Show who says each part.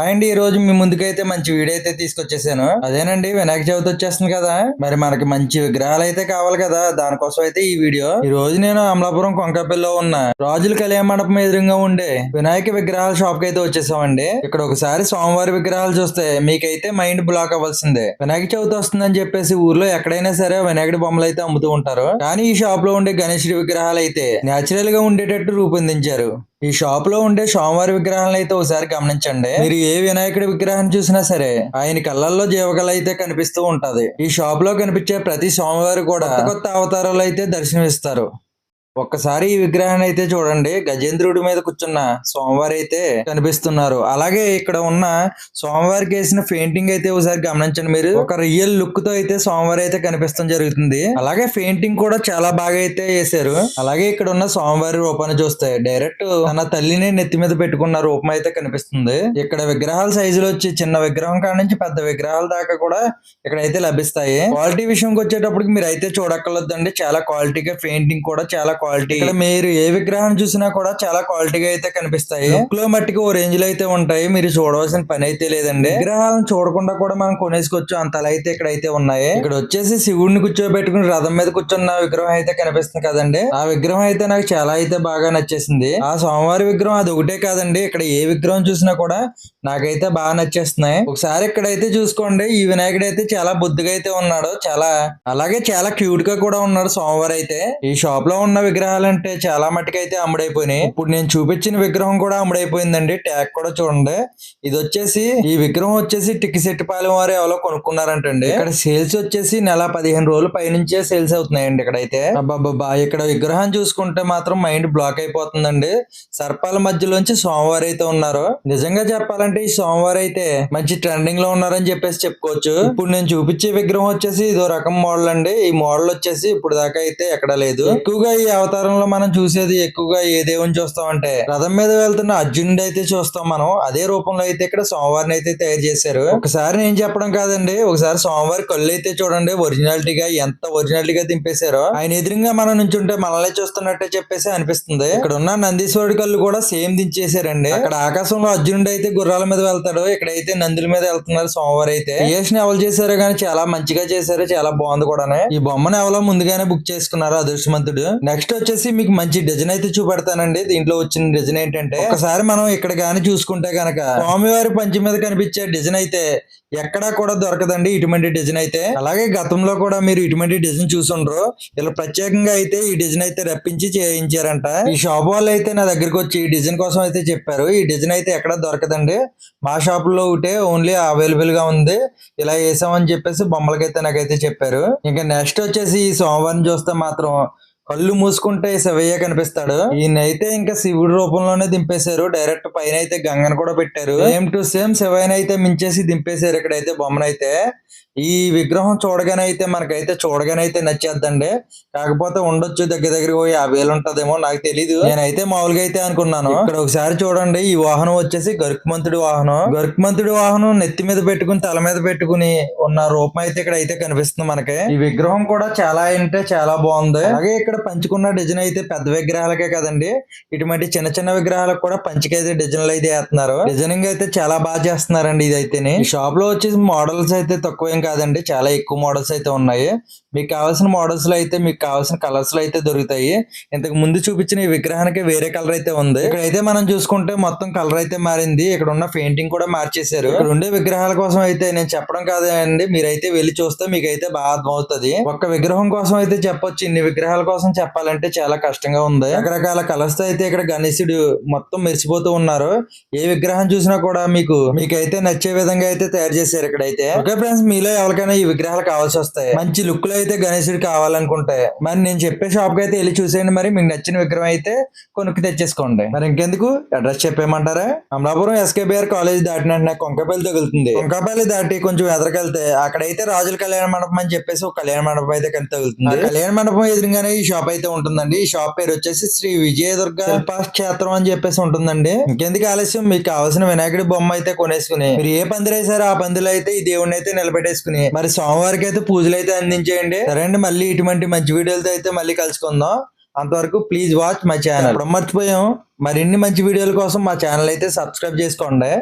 Speaker 1: And ఈ రోజు మీ ముందుకైతే మంచి వీడియో అయితే తీసుకొచ్చేసాను. అదేనండి వినాయక చవితి వచ్చేస్తుంది కదా. మరి మనకి మంచి విగ్రహాలు అయితే కావాలి కదా. దానికోసం అయితే ఈ వీడియో. ఈ రోజు నేను అమలాపురం కొంకపల్లిలో ఉన్న రాజుల కళ్యాణ మండపం ఎదురుగా ఉండే వినాయక విగ్రహాల షాప్కి అయితే వచ్చేసామండి. ఇక్కడ ఒకసారి స్వామివారి విగ్రహాలు చూస్తే మీకైతే మైండ్ బ్లాక్ అవ్వాల్సిందే. వినాయక చవితి వస్తుందని చెప్పేసి ఊర్లో ఎక్కడైనా సరే వినాయకుడి బొమ్మలు అయితే అమ్ముతూ ఉంటారు. కానీ ఈ షాప్లో ఉండే గణేశుడి విగ్రహాలు అయితే న్యాచురల్గా ఉండేటట్టు రూపొందించారు. ఈ షాప్లో ఉండే స్వామివారి విగ్రహాలను అయితే ఒకసారి గమనించండి. మీరు ఏ వినాయకుడి విగ్రహాన్ని చూసినా సరే ఆయన కళ్ళల్లో జీవకళ అయితే కనిపిస్తూ ఉంటది. ఈ షాప్లో కనిపించే ప్రతి స్వామివారు కూడా కొత్త కొత్త అవతారాలు అయితే దర్శనమిస్తారు. ఒక్కసారి ఈ విగ్రహాన్ని అయితే చూడండి. గజేంద్రుడి మీద కూర్చున్న సోమవారి అయితే కనిపిస్తున్నారు. అలాగే ఇక్కడ ఉన్న సోమవారికి వేసిన పెయింటింగ్ అయితే ఒకసారి గమనించండి మీరు. ఒక రియల్ లుక్తో అయితే సోమవారి అయితే కనిపిస్తాం జరుగుతుంది. అలాగే పెయింటింగ్ కూడా చాలా బాగా అయితే వేశారు. అలాగే ఇక్కడ ఉన్న సోమవారి రూపాన్ని చూస్తే డైరెక్ట్ తన తల్లిని నెత్తి మీద పెట్టుకున్న రూపం అయితే కనిపిస్తుంది. ఇక్కడ విగ్రహాల సైజులు వచ్చి చిన్న విగ్రహం కాడ నుంచి పెద్ద విగ్రహాల దాకా కూడా ఇక్కడ అయితే లభిస్తాయి. క్వాలిటీ విషయంకి వచ్చేటప్పటికి మీరు అయితే చూడక్కర్లేదండి. చాలా క్వాలిటీగా పెయింటింగ్ కూడా చాలా క్వాలిటీ ఇక్కడ మీరు ఏ విగ్రహాన్ని చూసినా కూడా చాలా క్వాలిటీగా అయితే కనిపిస్తాయి. లో మట్టికి ఓ రేంజ్లో అయితే ఉంటాయి. మీరు చూడవలసిన పని అయితే లేదండి. విగ్రహాలను చూడకుండా కూడా మనం కొనేసుకోవచ్చు అంతలా అయితే ఇక్కడ అయితే ఉన్నాయి. ఇక్కడ వచ్చేసి శివుడిని కూర్చోబెట్టుకుని రథం మీద కూర్చున్న విగ్రహం అయితే కనిపిస్తుంది కదండి. ఆ విగ్రహం అయితే నాకు చాలా అయితే బాగా నచ్చేసింది. ఆ స్వామివారి విగ్రహం అది ఒకటే కాదండి. ఇక్కడ ఏ విగ్రహం చూసినా కూడా నాకైతే బాగా నచ్చేస్తున్నాయి. ఒకసారి ఇక్కడైతే చూసుకోండి. ఈ వినాయకుడు అయితే చాలా బుద్ధిగా అయితే ఉన్నాడు. చాలా అలాగే చాలా క్యూట్గా కూడా ఉన్నాడు సోమవారం అయితే. ఈ షాప్లో ఉన్న విగ్రహాలు అంటే చాలా మట్టుకైతే అమ్ముడైపోయినాయి. ఇప్పుడు నేను చూపించిన విగ్రహం కూడా అమ్ముడైపోయిందండి. ట్యాగ్ కూడా చూడండి. ఇది వచ్చేసి ఈ విగ్రహం వచ్చేసి టిక్కిసెట్టిపాలెం వారు ఎవరో కొనుక్కున్నారంటండి. ఇక్కడ సేల్స్ వచ్చేసి నెల పదిహేను రోజులు పైనుంచే సేల్స్ అవుతున్నాయండి ఇక్కడైతే. అబ్బాబ్బా ఇక్కడ విగ్రహం చూసుకుంటే మాత్రం మైండ్ బ్లాక్ అయిపోతుందండి. సర్పాల మధ్యలోంచి సోమవారం అయితే ఉన్నారు. నిజంగా చెప్పాలంటే ఈ సోమవారం అయితే మంచి ట్రెండింగ్లో ఉన్నారని చెప్పేసి చెప్పుకోవచ్చు. ఇప్పుడు నేను చూపించే విగ్రహం వచ్చేసి ఇదో రకం మోడల్ అండి ఈ మోడల్ వచ్చేసి ఇప్పుడు దాకా అయితే ఎక్కడ లేదు. ఎక్కువగా ఈ అవతారంలో మనం చూసేది ఎక్కువగా ఏ దేవుని చూస్తామంటే రథం మీద వెళ్తున్న అర్జునుడి అయితే చూస్తాం మనం. అదే రూపంలో అయితే ఇక్కడ సోమవారిని అయితే తయారు చేశారు. ఒకసారి నేను చెప్పడం కాదండి ఒకసారి సోమవారి కళ్ళు అయితే చూడండి ఒరిజినాలిటీగా ఎంత ఒరిజినాలిటీగా దింపేశారో. ఆయన ఎదురుగా మనం నుంచుంటే మనల్ని చూస్తున్నట్టే చెప్పేసి అనిపిస్తుంది. ఇక్కడ ఉన్న నందీశ్వరుడి కళ్ళు కూడా సేమ్ దించేశారండి. అక్కడ ఆకాశంలో అర్జునుడు అయితే గుర్రాల మీద వెళ్తాడు ఇక్కడైతే నందుల మీద వెళ్తున్నారు సోమవారం అయితే. క్రియేషన్ ఎవరు చేశారో కానీ చాలా మంచిగా చేశారు చాలా బాగుంది కూడా ఈ బొమ్మను ఎవరో ముందుగానే బుక్ చేసుకున్నారు అదృష్టమంతుడు నెక్స్ట్ వచ్చేసి మీకు మంచి డిజైన్ అయితే చూపెడతానండి. దీంట్లో వచ్చిన డిజైన్ ఏంటంటే ఒకసారి మనం ఇక్కడ గాని చూసుకుంటే గనక స్వామివారి పంచి మీద కనిపించే డిజైన్ అయితే ఎక్కడా కూడా దొరకదండి ఇటువంటి డిజైన్ అయితే. అలాగే గతంలో కూడా మీరు ఇటువంటి డిజైన్ చూసుండ్రు. ఇలా ప్రత్యేకంగా అయితే ఈ డిజైన్ అయితే రప్పించి చేయించారంట. ఈ షాప్ వాళ్ళు అయితే నా దగ్గరికి వచ్చి ఈ డిజైన్ కోసం అయితే చెప్పారు. ఈ డిజైన్ అయితే ఎక్కడ దొరకదండి. మా షాప్లో ఒకటే ఓన్లీ అవైలబుల్గా ఉంది. ఇలా వేసామని చెప్పేసి బొమ్మలకైతే నాకైతే చెప్పారు. ఇంకా నెక్స్ట్ వచ్చేసి ఈ సోమవారం చూస్తే మాత్రం కళ్ళు మూసుకుంటే శివయ్య కనిపిస్తాడు. ఈయన అయితే ఇంకా శివుడి రూపంలోనే దింపేశారు. డైరెక్ట్ పైన అయితే గంగను కూడా పెట్టారు. సేమ్ టు సేమ్ శివయ్యని అయితే మించేసి దింపేశారు ఇక్కడైతే బొమ్మనైతే. ఈ విగ్రహం చూడగానే అయితే మనకైతే చూడగానే అయితే నచ్చేద్దండి. కాకపోతే ఉండొచ్చు దగ్గర దగ్గర ఓ యాభై వేలు ఉంటదేమో నాకు తెలీదు. నేనైతే మామూలుగా అయితే అనుకున్నాను. ఇక్కడ ఒకసారి చూడండి ఈ వాహనం వచ్చేసి గరుక్మంతుడి వాహనం. గరుక్మంతుడి వాహనం నెత్తి మీద పెట్టుకుని తల మీద పెట్టుకుని ఉన్న రూపం అయితే ఇక్కడ అయితే కనిపిస్తుంది మనకి. ఈ విగ్రహం కూడా చాలా అంటే చాలా బాగుంది. అలాగే ఇక్కడ పంచుకున్న డిజైన్ అయితే పెద్ద విగ్రహాలకే కదండి. ఇటువంటి చిన్న చిన్న విగ్రహాలకు కూడా పంచికైతే డిజైన్లు అయితే వేస్తున్నారు. డిజైనింగ్ అయితే చాలా బాగా చేస్తున్నారండి ఇది అయితేనే షాప్లో వచ్చేసి మోడల్స్ అయితే తక్కువ ఏం కాదండి. చాలా ఎక్కువ మోడల్స్ అయితే ఉన్నాయి. మీకు కావాల్సిన మోడల్స్లో అయితే మీకు కావాల్సిన కలర్స్లో అయితే దొరుకుతాయి. ఇంతకు ముందు చూపించిన ఈ విగ్రహానికి వేరే కలర్ అయితే ఉంది. ఇక్కడైతే మనం చూసుకుంటే మొత్తం కలర్ అయితే మారింది. ఇక్కడ ఉన్న పెయింటింగ్ కూడా మార్చేశారు. ఇక్కడ ఉండే విగ్రహాల కోసం అయితే నేను చెప్పడం కాదండి. మీరైతే వెళ్ళి చూస్తే మీకు అయితే బాగా అర్థమవుతుంది. ఒక్క విగ్రహం కోసం అయితే చెప్పొచ్చు. ఇన్ని విగ్రహాల కోసం చెప్పాలంటే చాలా కష్టంగా ఉంది. రకరకాల కలర్స్తో అయితే ఇక్కడ గణేశుడు మొత్తం మెరిసిపోతూ ఉన్నారు. ఏ విగ్రహం చూసినా కూడా మీకు మీకైతే నచ్చే విధంగా అయితే తయారు చేశారు ఇక్కడైతే. ఓకే ఫ్రెండ్స్ మీలో ఎవరికైనా ఈ విగ్రహాలు కావాల్సి వస్తాయి మంచి లుక్లో అయితే గణేశుడు కావాలనుకుంటే మరి నేను చెప్పే షాప్కి అయితే వెళ్ళి చూసేయండి మరి. మీకు నచ్చిన విగ్రహం అయితే కొనుక్కు తెచ్చేసుకోండి. మరి ఇంకెందుకు? అడ్రస్ చెప్పేయమంటారా? అమలాపురం ఎస్కేబిఆర్ కాలేజ్ దాటిన వెంటనే కొంకపల్లి తగులుతుంది. కొంకపల్లి దాటి కొంచెం ఎదరికెళ్తే అక్కడైతే రాజుల కళ్యాణ మండపం అని చెప్పేసి ఒక కళ్యాణ మండపం అయితే కని తగులుతుంది. కళ్యాణ మండపం ఎదురుగానే ఈ షాప్ అయితే ఉంటుందండి. ఈ షాప్ పేరు వచ్చేసి శ్రీ విజయదుర్గ క్షేత్రం అని చెప్పేసి ఉంటుందండి. ఇంకెందుకు ఆలస్యం? మీకు కావాల్సిన వినాయకుడి బొమ్మ అయితే కొనేసుకుని మీరు ఏ పందిరి వేసారో ఆ పందిలో అయితే ఈ దేవుడిని అయితే నిలబెట్టేసుకుని మరి సోమవారికి అయితే పూజలు అయితే అందించేయండి. సరే అండి మళ్ళీ ఇటువంటి మంచి వీడియోలతో అయితే మళ్ళీ కలుసుకుందాం. అంతవరకు ప్లీజ్ వాచ్ మై ఛానల్ ఇప్పుడు మర్చిపోయాం. మరిన్ని మంచి వీడియోల కోసం మా ఛానల్ అయితే సబ్స్క్రైబ్ చేసుకోండి.